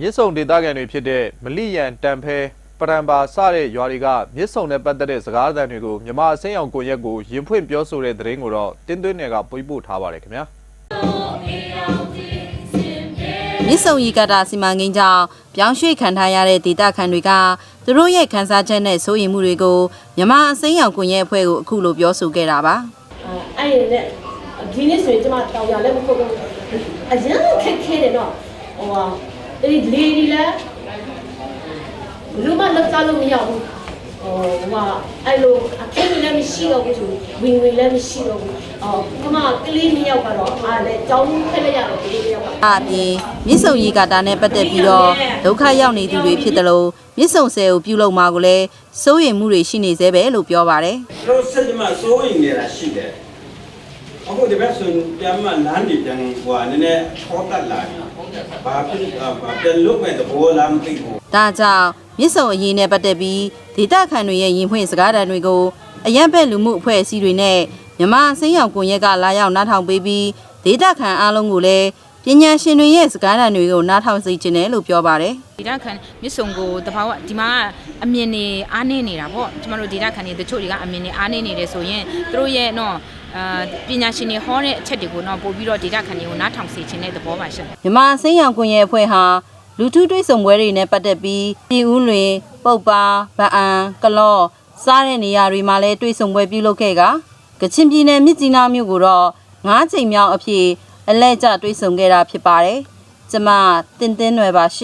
မြစ်ဆုံဒေသခံတွေဖြစ်တဲ့မလိယန်တန်ဖဲပရံပါစတဲ့ရွာတွေကမြစ်ဆုံနဲ့ပတ်သက်တဲ့စကားသံတွေကိုမြန်မာအစိမ်းအောင်ကိုရက်ကိုရင်ဖွင့်ပြောဆိုတဲ့သတင်းကိုတော့တင်းသွင်းနယ်ကပွေးပို့ထားပါတယ်ခင်ဗျာမြစ်ဆုံရီကတာစီမံကိန်းကြောင့်ပြောင်းရွှေ့ခံထားရတဲ့ဒေသခံတွေကသူတို့ရဲ့ခန်းစားချက်နဲ့စိုးရိမ်မှုတွေကိုမြန်မာအစိမ်းရောင်ကွန်ရက်အဖွဲ့ကိုအခုလိုပြောဆိုခဲ့တာပါအဲ့ရနဲ့ဒီနေ့ဆိုရင်ကျမတောင်ရလည်းမဟုတ်ဘူးအရင်ခက်ခဲတယ်နော်ဟိုဟာ အဲ့ဒီလေဒီလည်းဘလူးမလောက်ကြလို့မရဘူးဟိုဟိုအဲ့လိုအခင်းလည်းမရှိတော့ဘူးဆိုဝင်ဝင်လည်းမရှိတော့ဘူးအော်ဒီမှာကလေးနှစ်ယောက်ကတော့အားလည်းကြောင်းခက်လိုက်ရတယ်ကလေးနှစ်ယောက်ကအပြင်မြစ်ဆုံရီကတာနဲ့ပတ်သက်ပြီးတော့ဒုက္ခရောက်နေသူတွေဖြစ်တယ်လို့မြစ်ဆုံဆယ်ကိုပြုလုပ်မှာကိုလည်းစိုးရိမ်မှုတွေရှိနေသေးပဲလို့ပြောပါတယ်တို့စိတ်မှာစိုးရိမ်နေတာရှိတယ် အခုဒီဘက်ဆိုပြန်မှလမ်းဒီပြန်ဟိုနည်းနည်းချောတက်လာပြီဘာဖြစ်ဘာပြန်လုတ်မဲ့သဘောလားမသိဘူးဒါကြောင့်မြစ်ဆုံအရေးနဲ့ပတ်သက်ပြီးဒေသခံတွေရဲ့ရင်ဖွင့်စကားသံတွေကိုအရက်ဘက်လူမှုအဖွဲ့အစည်းတွေနဲ့မြန်မာအစိမ်းရောင်ကွန်ရက်ကလာရောက်နားထောင်ပေးပြီးဒေသခံအားလုံးကိုလည်းပညာရှင်တွေရဲ့စကားသံတွေကိုနားထောင်စေချင်တယ်လို့ပြောပါတယ်ဒေတာခန်မြစ်ဆုံကိုတဘာဝဒီမှာအမြင်နေအားနေနေတာပေါ့ကျမတို့ဒေတာခန်တွေတချို့တွေကအမြင်နေအားနေနေတယ်ဆိုရင်သူတို့ရဲ့တော့ အာပညာရှင်တွေဟောတဲ့အချက်တွေကိုတော့ပို့ပြီးတော့ဒေတာခန်တွေကိုနားထောင်စေခြင်းတဲ့သဘောပါရှင်မြန်မာအစိမ်းရောင်ကွန်ရက်အဖွဲ့ဟာလူထုတွေ့ဆုံပွဲတွေနဲ့ပတ်သက်ပြီးပြည်ဦးလွင်ပုတ်ပါဗအံကလော့စားတဲ့နေရာတွေမှာလည်းတွေ့ဆုံပွဲပြုလုပ်ခဲ့ကကချင်ပြည်နယ်မြစ်ကြီးနားမြို့ကိုတော့၅ချိန်မြောက်အဖြစ်အလဲကျတွေ့ဆုံခဲ့တာဖြစ်ပါတယ်ကျမတင်တင်းနွယ်ပါရှင်